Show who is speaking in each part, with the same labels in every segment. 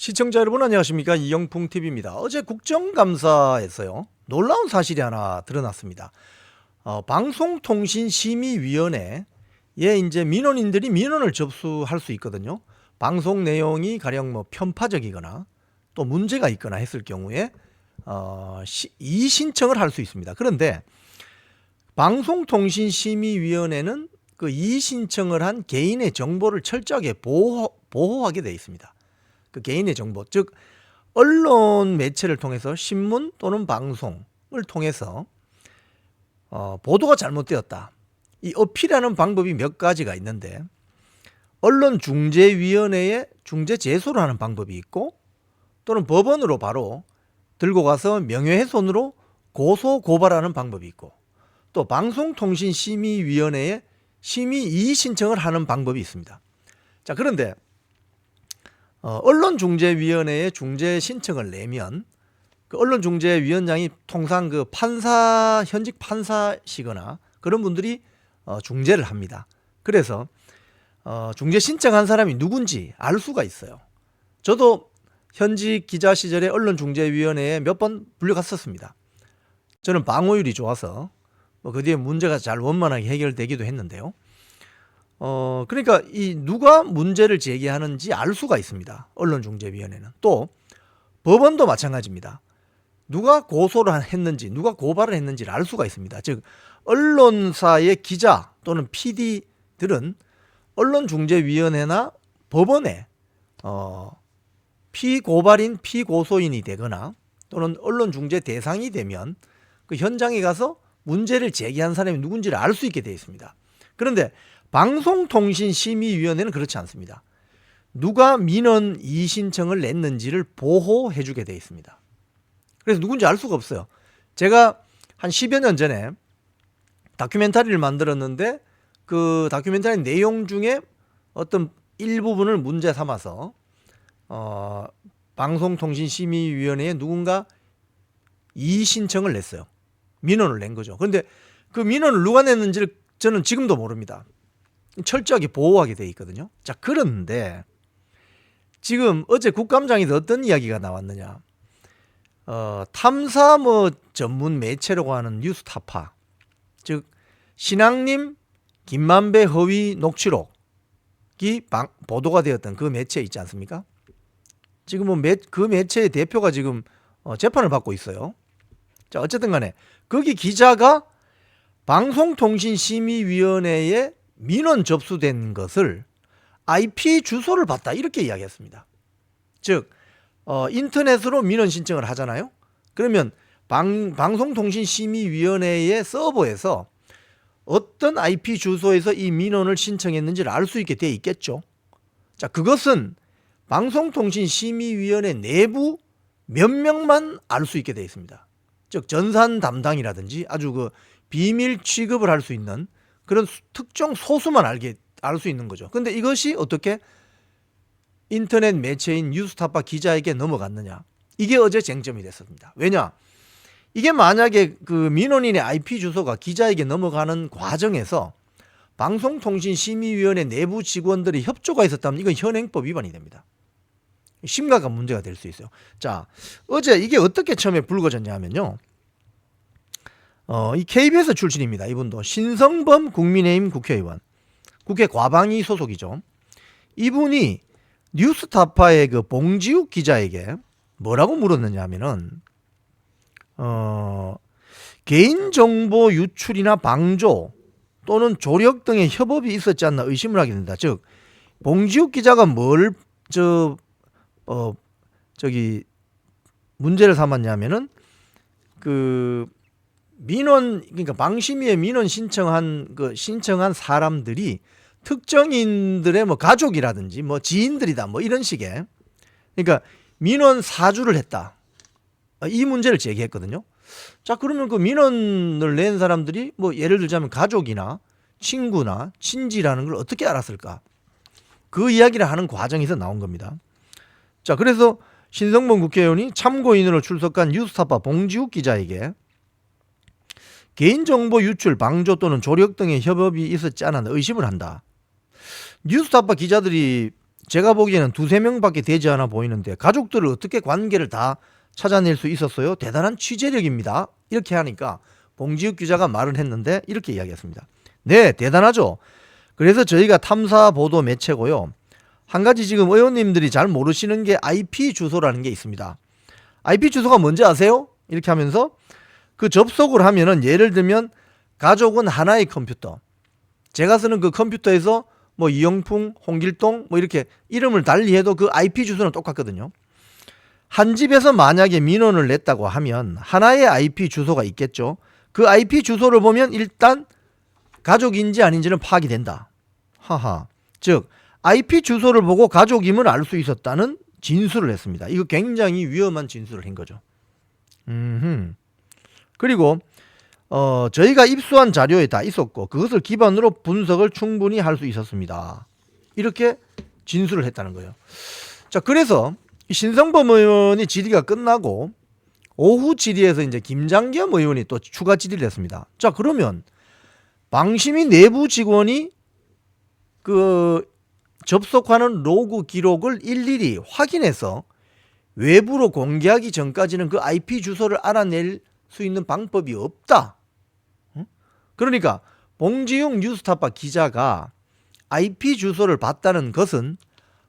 Speaker 1: 시청자 여러분 안녕하십니까 이영풍 TV입니다. 어제 국정감사에서요 놀라운 사실이 하나 드러났습니다. 어, 방송통신심의위원회에 이제 민원인들이 민원을 접수할 수 있거든요. 방송 내용이 가령 뭐 편파적이거나 또 문제가 있거나 했을 경우에 어, 시, 이의 신청을 할 수 있습니다. 그런데 방송통신심의위원회는 그 이의 신청을 한 개인의 정보를 철저하게 보호, 보호하게 되어 있습니다. 그 개인의 정보, 즉 언론 매체를 통해서 신문 또는 방송을 통해서 어, 보도가 잘못되었다. 이 어필하는 방법이 몇 가지가 있는데 언론중재위원회에 중재 제소를 하는 방법이 있고 또는 법원으로 바로 들고 가서 명예훼손으로 고소 고발하는 방법이 있고 또 방송통신심의위원회에 심의 이의 신청을 하는 방법이 있습니다. 자 그런데 어, 언론중재위원회에 중재 신청을 내면 그 언론중재위원장이 통상 그 판사 현직 판사시거나 그런 분들이 어, 중재를 합니다. 그래서 어, 중재 신청한 사람이 누군지 알 수가 있어요. 저도 현직 기자 시절에 언론중재위원회에 몇 번 불려갔었습니다. 저는 방어율이 좋아서 뭐 그 뒤에 문제가 잘 원만하게 해결되기도 했는데요. 어, 그러니까 이 누가 문제를 제기하는지 알 수가 있습니다. 언론중재위원회는. 또 법원도 마찬가지입니다. 누가 고소를 했는지, 누가 고발을 했는지를 알 수가 있습니다. 즉, 언론사의 기자 또는 PD들은 언론중재위원회나 법원에 어, 피고발인, 피고소인이 되거나 또는 언론중재 대상이 되면 그 현장에 가서 문제를 제기한 사람이 누군지를 알 수 있게 되어 있습니다. 그런데 방송통신심의위원회는 그렇지 않습니다. 누가 민원 이의 신청을 냈는지를 보호해 주게 되어 있습니다. 그래서 누군지 알 수가 없어요. 제가 한 10여 년 전에 다큐멘터리를 만들었는데 그 다큐멘터리 내용 중에 어떤 일부분을 문제 삼아서 어, 방송통신심의위원회에 누군가 이의 신청을 냈어요. 민원을 낸 거죠. 그런데 그 민원을 누가 냈는지를 저는 지금도 모릅니다. 철저하게 보호하게 돼 있거든요. 자, 그런데 지금 어제 국감장에서 어떤 이야기가 나왔느냐? 어, 탐사 뭐 전문 매체라고 하는 뉴스타파, 즉 신앙님 김만배 허위 녹취록이 방, 보도가 되었던 그 매체 있지 않습니까? 지금 뭐그 매체의 대표가 지금 어, 재판을 받고 있어요. 자, 어쨌든 간에 거기 기자가 방송통신심의위원회에 민원 접수된 것을 IP 주소를 봤다 이렇게 이야기했습니다. 즉 어, 인터넷으로 민원 신청을 하잖아요. 그러면 방, 방송통신심의위원회의 서버에서 어떤 IP 주소에서 이 민원을 신청했는지를 알 수 있게 돼 있겠죠. 자, 그것은 방송통신심의위원회 내부 몇 명만 알 수 있게 돼 있습니다. 즉 전산 담당이라든지 아주 그 비밀 취급을 할 수 있는 그런 수- 특정 소수만 알게 알 수 있는 거죠. 근데 이것이 어떻게 인터넷 매체인 뉴스타파 기자에게 넘어갔느냐? 이게 어제 쟁점이 됐습니다. 왜냐? 이게 만약에 그 민원인의 IP 주소가 기자에게 넘어가는 과정에서 방송통신심의위원회 내부 직원들의 협조가 있었다면 이건 현행법 위반이 됩니다. 심각한 문제가 될 수 있어요. 자, 어제 이게 어떻게 처음에 불거졌냐 하면요. 어, 이 KBS 출신입니다. 이분도 신성범 국민의힘 국회의원. 국회 과방위 소속이죠. 이분이 뉴스타파의 그 봉지욱 기자에게 뭐라고 물었느냐 하면은 어, 개인정보 유출이나 방조 또는 조력 등의 협업이 있었지 않나 의심을 하게 된다. 즉 봉지욱 기자가 뭘 저 어 저기 문제를 삼았냐면은 그 민원 그러니까 방심위에 민원 신청한 그 신청한 사람들이 특정인들의 뭐 가족이라든지 뭐 지인들이다 뭐 이런 식의 그러니까 민원 사주를 했다 어, 이 문제를 제기했거든요. 자 그러면 그 민원을 낸 사람들이 뭐 예를 들자면 가족이나 친구나 친지라는 걸 어떻게 알았을까? 그 이야기를 하는 과정에서 나온 겁니다. 자 그래서 신성범 국회의원이 참고인으로 출석한 뉴스타파 봉지욱 기자에게 개인정보 유출, 방조 또는 조력 등의 협업이 있었지 않았나 의심을 한다. 뉴스타파 기자들이 제가 보기에는 두세 명밖에 되지 않아 보이는데 가족들을 어떻게 관계를 다 찾아낼 수 있었어요? 대단한 취재력입니다. 이렇게 하니까 봉지욱 기자가 말을 했는데 이렇게 이야기했습니다. 네, 대단하죠. 그래서 저희가 탐사 보도 매체고요. 한 가지 지금 의원님들이 잘 모르시는 게 IP 주소라는 게 있습니다. IP 주소가 뭔지 아세요? 이렇게 하면서 그 접속을 하면은 예를 들면 가족은 하나의 컴퓨터. 제가 쓰는 그 컴퓨터에서 뭐 이영풍, 홍길동 뭐 이렇게 이름을 달리 해도 그 IP 주소는 똑같거든요. 한 집에서 만약에 민원을 냈다고 하면 하나의 IP 주소가 있겠죠. 그 IP 주소를 보면 일단 가족인지 아닌지는 파악이 된다. 하하. 즉 IP 주소를 보고 가족임을 알 수 있었다는 진술을 했습니다. 이거 굉장히 위험한 진술을 한 거죠. 음. 그리고 어, 저희가 입수한 자료에 다 있었고 그것을 기반으로 분석을 충분히 할 수 있었습니다. 이렇게 진술을 했다는 거예요. 자, 그래서 이 신성범 의원이 질의가 끝나고 오후 질의에서 이제 김장겸 의원이 또 추가 질의를 했습니다. 자, 그러면 방심이 내부 직원이 그 접속하는 로그 기록을 일일이 확인해서 외부로 공개하기 전까지는 그 IP 주소를 알아낼 수 있는 방법이 없다. 응? 그러니까 봉지용 뉴스타파 기자가 IP 주소를 봤다는 것은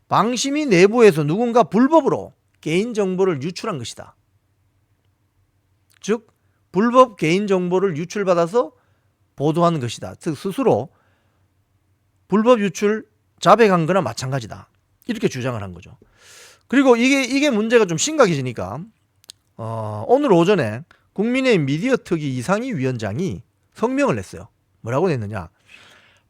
Speaker 1: 방심이 내부에서 누군가 불법으로 개인 정보를 유출한 것이다. 즉 불법 개인 정보를 유출받아서 보도한 것이다. 즉 스스로 불법 유출 자백한 거나 마찬가지다. 이렇게 주장을 한 거죠. 그리고 이게 이게 문제가 좀 심각해지니까 어, 오늘 오전에 국민의힘 미디어 특위 이상희 위원장이 성명을 냈어요. 뭐라고 냈느냐?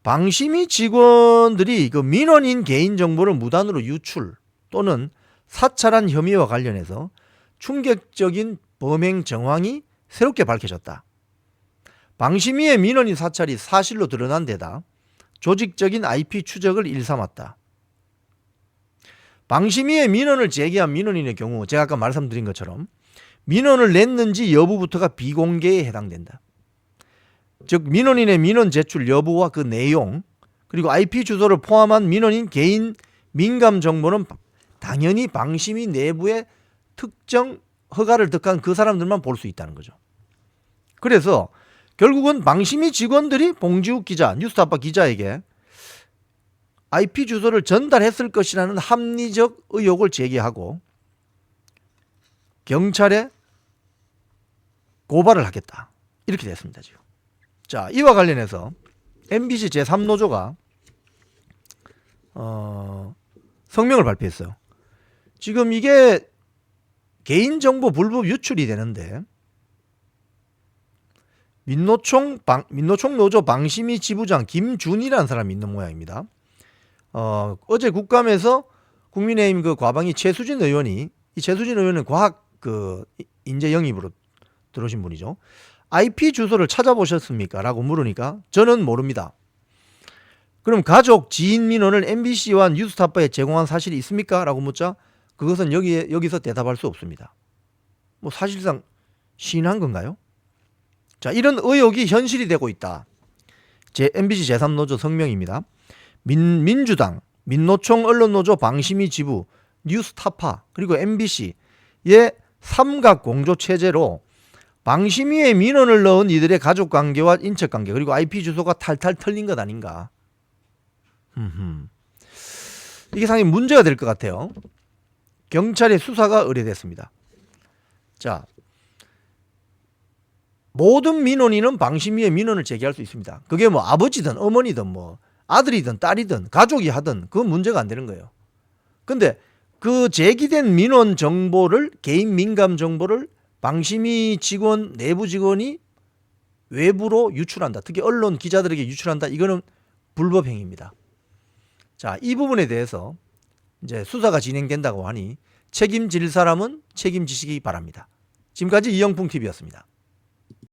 Speaker 1: 방심위 직원들이 그 민원인 개인 정보를 무단으로 유출 또는 사찰한 혐의와 관련해서 충격적인 범행 정황이 새롭게 밝혀졌다. 방심위의 민원인 사찰이 사실로 드러난 데다 조직적인 IP 추적을 일삼았다. 방심위의 민원을 제기한 민원인의 경우 제가 아까 말씀드린 것처럼 민원을 냈는지 여부부터가 비공개에 해당된다. 즉 민원인의 민원 제출 여부와 그 내용 그리고 IP 주소를 포함한 민원인 개인 민감 정보는 당연히 방심위 내부의 특정 허가를 득한 그 사람들만 볼 수 있다는 거죠. 그래서 결국은 방심위 직원들이 봉지욱 기자, 뉴스타파 기자에게 IP 주소를 전달했을 것이라는 합리적 의혹을 제기하고 경찰에 고발을 하겠다. 이렇게 됐습니다, 지금. 자, 이와 관련해서 MBC 제3노조가 어, 성명을 발표했어요. 지금 이게 개인정보 불법 유출이 되는데 민노총 방, 민노총 노조 방심위 지부장 김준이라는 사람이 있는 모양입니다. 어, 어제 국감에서 국민의힘 그 과방위 최수진 의원이 이 최수진 의원은 과학 그 인재 영입으로 들어오신 분이죠. IP 주소를 찾아보셨습니까? 라고 물으니까 저는 모릅니다. 그럼 가족 지인 민원을 MBC와 뉴스타파에 제공한 사실이 있습니까? 라고 묻자 그것은 여기에 여기서 대답할 수 없습니다. 뭐 사실상 시인한 건가요? 자, 이런 의혹이 현실이 되고 있다. 제 MBC 제3노조 성명입니다. 민, 민주당, 민노총 언론노조 방심위 지부, 뉴스타파, 그리고 MBC의 삼각 공조 체제로 방심위에 민원을 넣은 이들의 가족 관계와 인척 관계 그리고 IP 주소가 탈탈 털린 것 아닌가. 이게 상당히 문제가 될 것 같아요. 경찰의 수사가 의뢰됐습니다. 자, 모든 민원인은 방심위에 민원을 제기할 수 있습니다. 그게 뭐 아버지든 어머니든 뭐 아들이든 딸이든 가족이 하든 그건 문제가 안 되는 거예요. 근데 그 제기된 민원 정보를 개인 민감 정보를 방심위 직원 내부 직원이 외부로 유출한다. 특히 언론 기자들에게 유출한다. 이거는 불법 행위입니다. 자, 이 부분에 대해서 이제 수사가 진행된다고 하니 책임질 사람은 책임지시기 바랍니다. 지금까지 이영풍 TV였습니다.